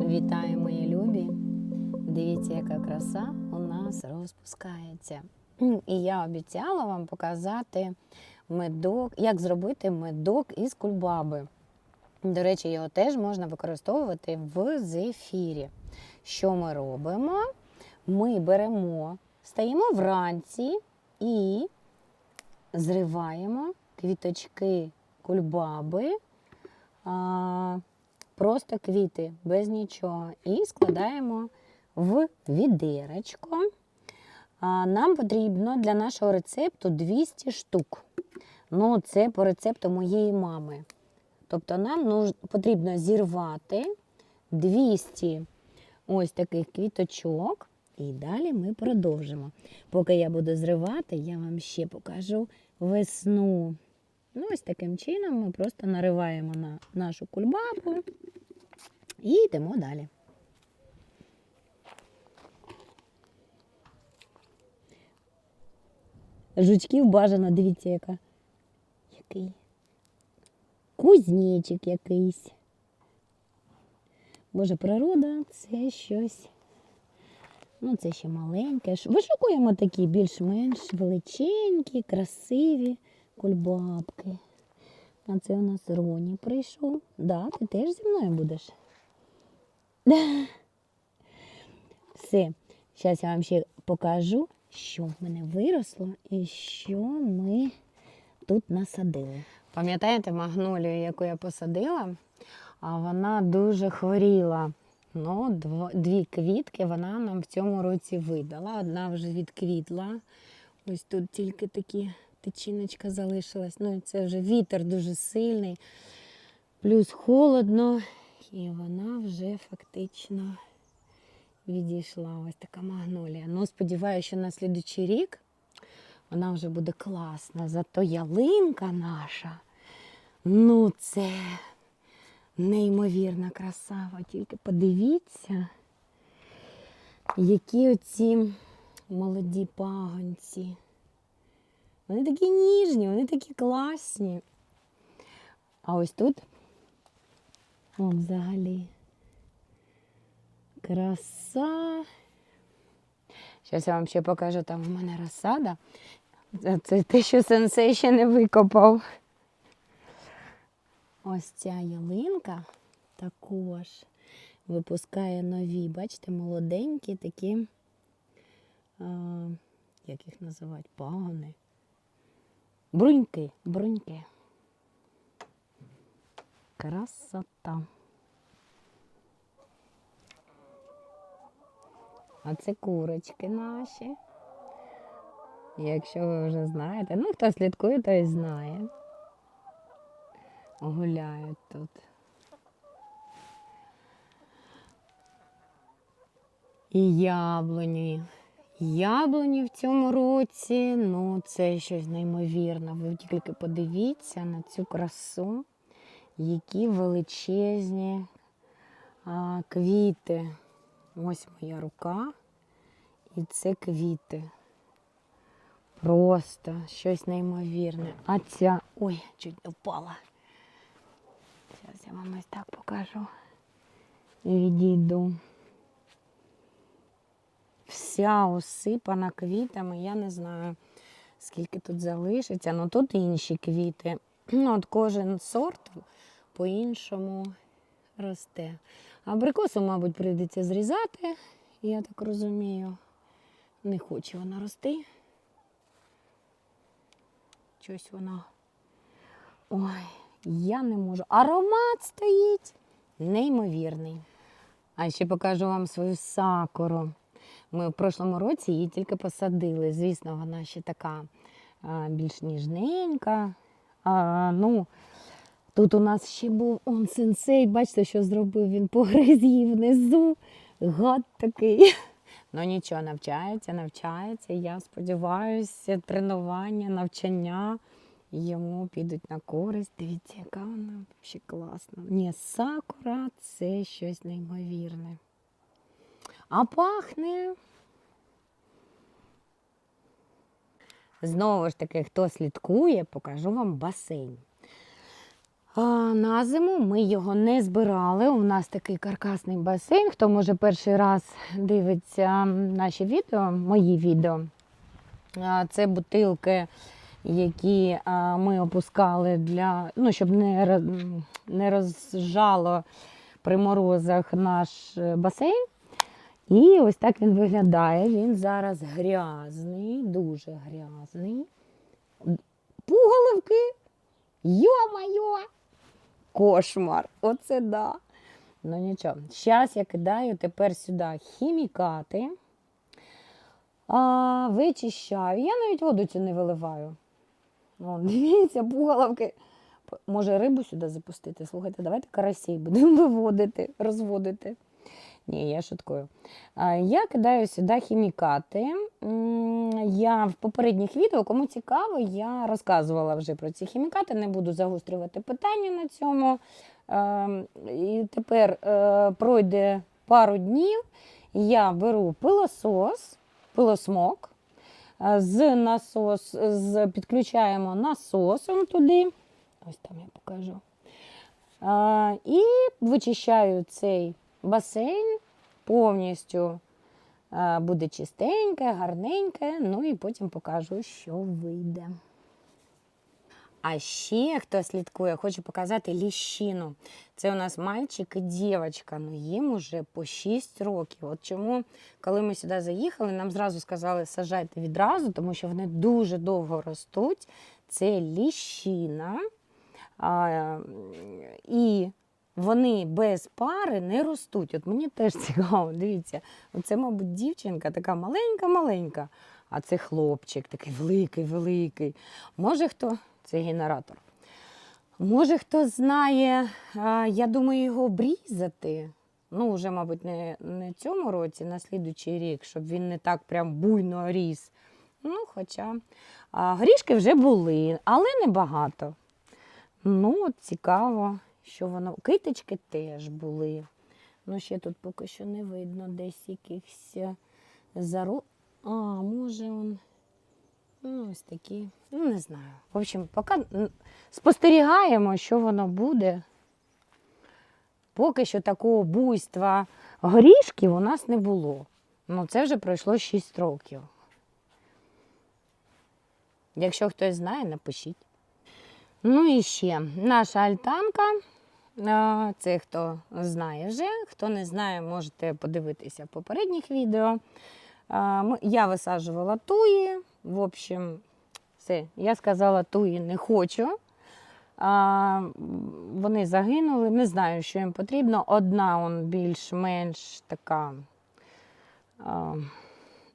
Вітаю, мої любі! Дивіться, яка краса у нас розпускається. І я обіцяла вам показати медок, як зробити медок із кульбаби. До речі, його теж можна використовувати в зефірі. Що ми робимо? Ми беремо, стаємо вранці і зриваємо квіточки кульбаби. Просто квіти, без нічого. І складаємо в відеречко. Нам потрібно для нашого рецепту 200 штук. Ну, це по рецепту моєї мами. Тобто нам потрібно зірвати 200 ось таких квіточок. І далі ми продовжимо. Поки я буду зривати, я вам ще покажу весну. Ну, ось таким чином ми просто нариваємо на нашу кульбабу і йдемо далі. Жучків бажано, дивіться, яка. Який. Кузнечик якийсь. Боже, природа це щось. Ну, це ще маленьке. Вишукуємо такі більш-менш величенькі, красиві кульбабки. А це у нас Роні прийшов. Да, ти теж зі мною будеш. Все. Зараз я вам ще покажу, що в мене виросло і що ми тут насадили. Пам'ятаєте магнолію, яку я посадила? А вона дуже хворіла. Ну, дві квітки вона нам в цьому році видала. Одна вже відквітла. Ось тут тільки такі тичиночка залишилась. Ну, це вже вітер дуже сильний, плюс холодно, і вона вже фактично відійшла. Ось така магнолія. Ну, сподіваюся, що на слідучий рік вона вже буде класна. Зато ялинка наша. Ну, це неймовірна краса. Ви тільки подивіться, які оці молоді пагонці. Вони такі ніжні, вони такі класні. А ось тут о, взагалі краса. Зараз я вам ще покажу, там у мене розсада. Це те, що сенсей ще не викопав. Ось ця ялинка також випускає нові, бачите, молоденькі такі, а, як їх називають, пагони. Бруньки, бруньки. Красота. А це курочки наші. Якщо ви вже знаєте, ну хто слідкує, той знає. Гуляють тут. І яблуні. Яблуні в цьому році, ну це щось неймовірне. Ви тільки подивіться на цю красу, які величезні а, квіти. Ось моя рука. І це квіти. Просто щось неймовірне. А ця. Ой, чуть не впала. Зараз я вам ось так покажу. Відійду. Вся осипана квітами, я не знаю, скільки тут залишиться. Ну тут інші квіти. Ну, от кожен сорт по-іншому росте. Абрикосу, мабуть, прийдеться зрізати, я так розумію. Не хоче вона рости. Щось вона. Ой, я не можу. Аромат стоїть неймовірний. А ще покажу вам свою сакуру. Ми в прошлому році її тільки посадили. Звісно, вона ще така більш ніжненька. А, ну, тут у нас ще був он сенсей, бачите, що зробив? Він погриз внизу. Гад такий. Ну нічого, навчається, навчається. Я сподіваюся, тренування, навчання йому підуть на користь. Дивіться, яка вона взагалі класна. Ні, сакура це щось неймовірне. А пахне. Знову ж таки, хто слідкує, покажу вам басейн. На зиму ми його не збирали. У нас такий каркасний басейн. Хто може перший раз дивиться наші відео, мої відео. Це бутилки, які ми опускали для, ну, щоб не, не розжало при морозах наш е, басейн. І ось так він виглядає. Він зараз грязний, дуже грязний. Пуголовки. Йо-майо! Кошмар! Оце да. Ну нічого. Зараз я кидаю тепер сюди хімікати. А, вичищаю. Я навіть воду цю не виливаю. О, дивіться, пугаловки. Може, рибу сюди запустити? Слухайте, давайте карасей будемо виводити, розводити. Ні, я шуткую. Я кидаю сюди хімікати. Я в попередніх відео, кому цікаво, я розказувала вже про ці хімікати, не буду загострювати питання на цьому. І тепер е, пройде пару днів, я беру пилосос, пилосмок, з насос, з, підключаємо насосом туди. Ось там я покажу. І вичищаю цей басейн повністю. Буде чистеньке, гарненьке, ну і потім покажу, що вийде. А ще хто слідкує, хочу показати ліщину. Це у нас мальчик і дівчинка, ну їм уже по 6 років. От чому, коли ми сюди заїхали, нам зразу сказали, сажайте відразу, тому що вони дуже довго ростуть. Це ліщина. А, і вони без пари не ростуть. От мені теж цікаво, дивіться, це, мабуть, дівчинка така маленька-маленька, а це хлопчик такий великий, великий. Може хто, це генератор. Може, хто знає, я думаю, його обрізати. Ну, вже, мабуть, не, не цьому році, на слідуючий рік, щоб він не так прям буйно ріс. Ну, хоча а, горішки вже були, але небагато. Ну, цікаво, що воно. Китички теж були. Ну, ще тут поки що не видно десь якихось е, зару. А, може он. Ну, ось такі. Ну, не знаю. В общем, поки спостерігаємо, що воно буде. Поки що такого буйства горішків у нас не було. Ну, це вже пройшло 6 років. Якщо хтось знає, напишіть. Ну і ще наша альтанка. Це хто знає вже. Хто не знає, можете подивитися попередніх відео. Я висаджувала туї. В общем, все. Я сказала, туї не хочу. Вони загинули. Не знаю, що їм потрібно. Одна он більш-менш така.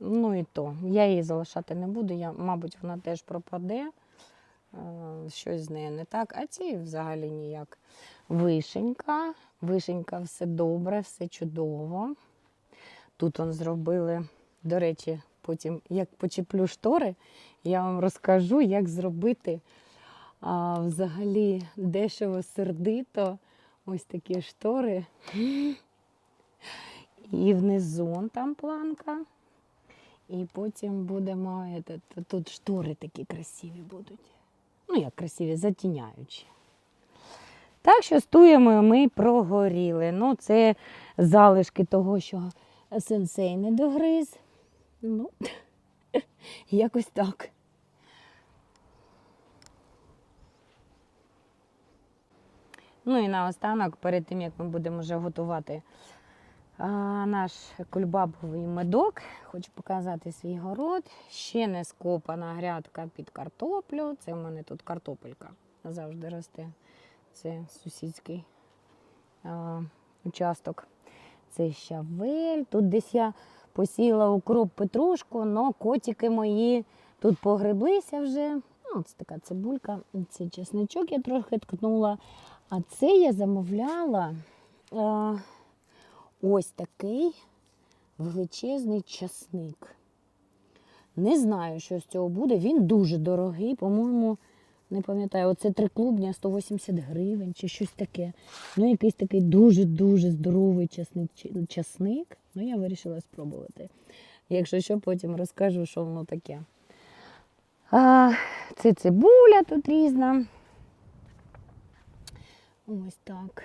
Ну і то. Я її залишати не буду. Я, мабуть, вона теж пропаде. Е, щось з нею не так, а ці взагалі ніяк. Вишенька, вишенька, все добре, все чудово. Тут он зробили, до речі, потім, як почеплю штори, я вам розкажу, як зробити а, взагалі дешево сердито ось такі штори. І внизу там планка. І потім будемо, тут штори такі красиві будуть ну як красиві, затіняючі. Так що з туями ми прогоріли. Ну, це залишки того, що сенсей не догриз. Ну, якось так. Ну і наостанок, перед тим як ми будемо вже готувати наш кульбабовий медок, хочу показати свій город. Ще не скопана грядка під картоплю. Це в мене тут картопелька завжди росте. Це сусідський а, участок. Це щавель. Тут десь я посіяла укроп петрушку, але котики мої тут погреблися вже. Ну, це така цибулька, це чесничок я трохи ткнула. А це я замовляла. А, ось такий величезний часник. Не знаю, що з цього буде. Він дуже дорогий, по-моєму, не пам'ятаю, оце три клубня 180 гривень чи щось таке. Ну, якийсь такий дуже-дуже здоровий часник. часник. Ну, я вирішила спробувати. Якщо що, потім розкажу, що воно таке. А, це цибуля тут різна. Ось так.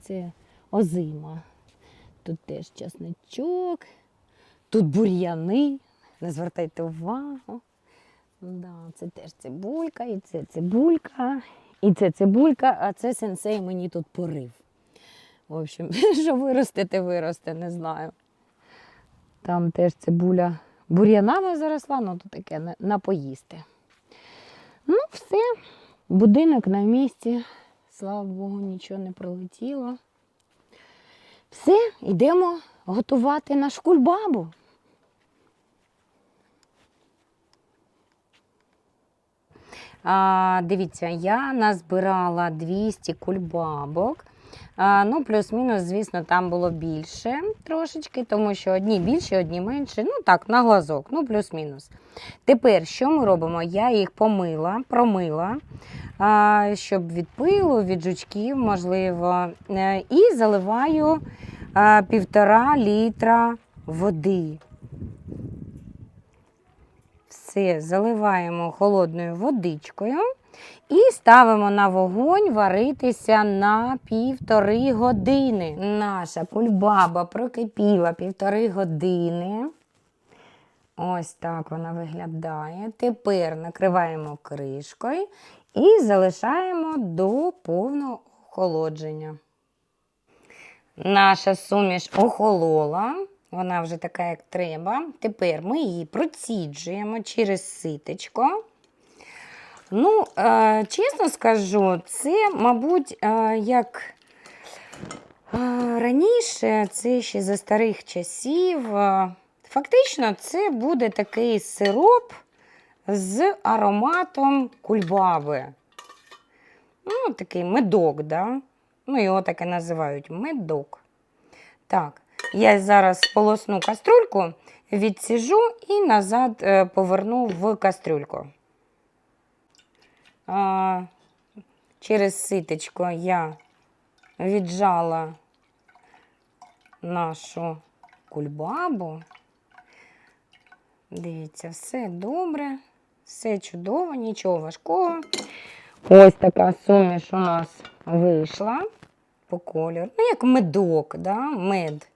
Це озима. Тут теж часничок, тут бур'яни. Не звертайте увагу. Да, це теж цибулька, і це цибулька, і це цибулька, а це сенсей мені тут порив. В общем, що виростете, виросте, не знаю. Там теж цибуля бур'янами заросла, ну то таке на поїсти. Ну, все, будинок на місці. Слава Богу, нічого не пролетіло. Все, йдемо готувати наш кульбабу. А, дивіться, я назбирала 200 кульбабок. Ну, плюс-мінус, звісно, там було більше трошечки, тому що одні більші, одні менші. Ну так, на глазок, ну плюс-мінус. Тепер, що ми робимо? Я їх помила, промила, щоб від пилу, від жучків, можливо, е, і заливаю півтора літра води. Все заливаємо холодною водичкою і ставимо на вогонь варитися на півтори години. Наша кульбаба прокипіла півтори години. Ось так вона виглядає. Тепер накриваємо кришкою і залишаємо до повного охолодження. Наша суміш охолола. Вона вже така, як треба. Тепер ми її проціджуємо через ситечко. Ну, чесно скажу, це, мабуть, як раніше, це ще за старих часів. Фактично, це буде такий сироп з ароматом кульбаби. Ну, такий медок, да? ну, його так і називають медок. Так. Я зараз сполосну каструльку, відсіжу і назад е, поверну в кастрюльку. А, через ситечко я віджала нашу кульбабу. Дивіться, все добре, все чудово, нічого важкого. Ось така суміш у нас вийшла по кольору. Ну, як медок, да? мед.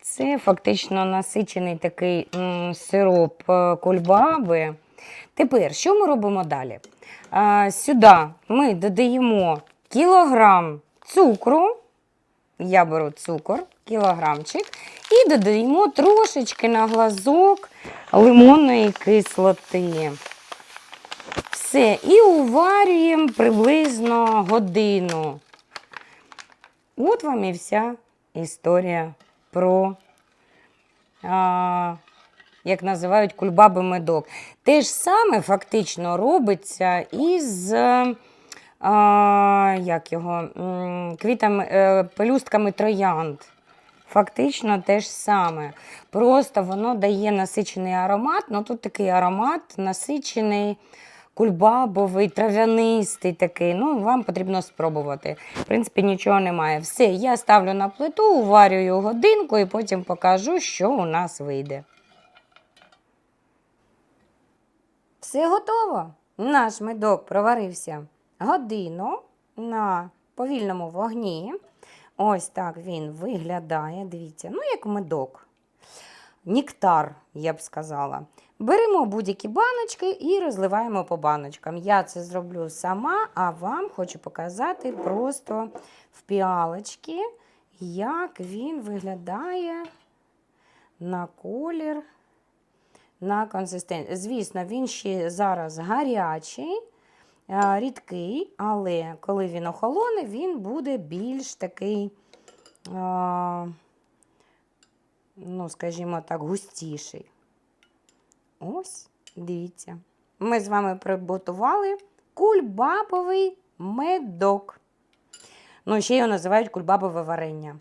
Це фактично насичений такий м, сироп е, кульбаби. Тепер, що ми робимо далі? Сюди ми додаємо кілограм цукру. Я беру цукор, кілограмчик, і додаємо трошечки на глазок лимонної кислоти. Все, і уварюємо приблизно годину. От вам і вся історія про, як називають кульбаби медок. Те ж саме фактично робиться із а, як його, квітами, е, пелюстками троянд. Фактично те ж саме. Просто воно дає насичений аромат. Ну тут такий аромат насичений, кульбабовий, трав'янистий такий. Ну, вам потрібно спробувати. В принципі, нічого немає. Все, я ставлю на плиту, уварюю годинку і потім покажу, що у нас вийде. Все готово. Наш медок проварився годину на повільному вогні. Ось так він виглядає. Дивіться, ну як медок. Ніктар, я б сказала. Беремо будь-які баночки і розливаємо по баночкам. Я це зроблю сама, а вам хочу показати просто в піалочки, як він виглядає на колір, на консистенцію. Звісно, він ще зараз гарячий, рідкий, але коли він охолоне, він буде більш такий, ну, скажімо так, густіший. Ось, дивіться. Ми з вами приготували кульбабовий медок. Ну, ще його називають кульбабове варення.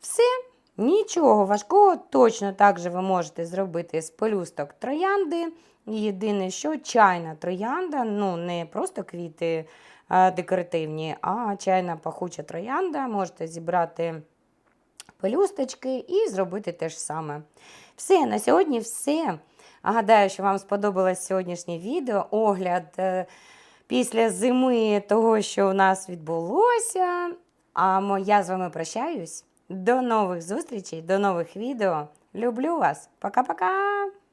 Все, нічого важкого, точно так же ви можете зробити з пелюсток троянди. Єдине, що чайна троянда, ну, не просто квіти а, декоративні, а чайна пахуча троянда. Можете зібрати пелюсточки і зробити те ж саме. Все, на сьогодні все. Гадаю, що вам сподобалось сьогоднішнє відео, огляд е, після зими того, що у нас відбулося. А я з вами прощаюсь. До нових зустрічей, до нових відео. Люблю вас. Пока-пока!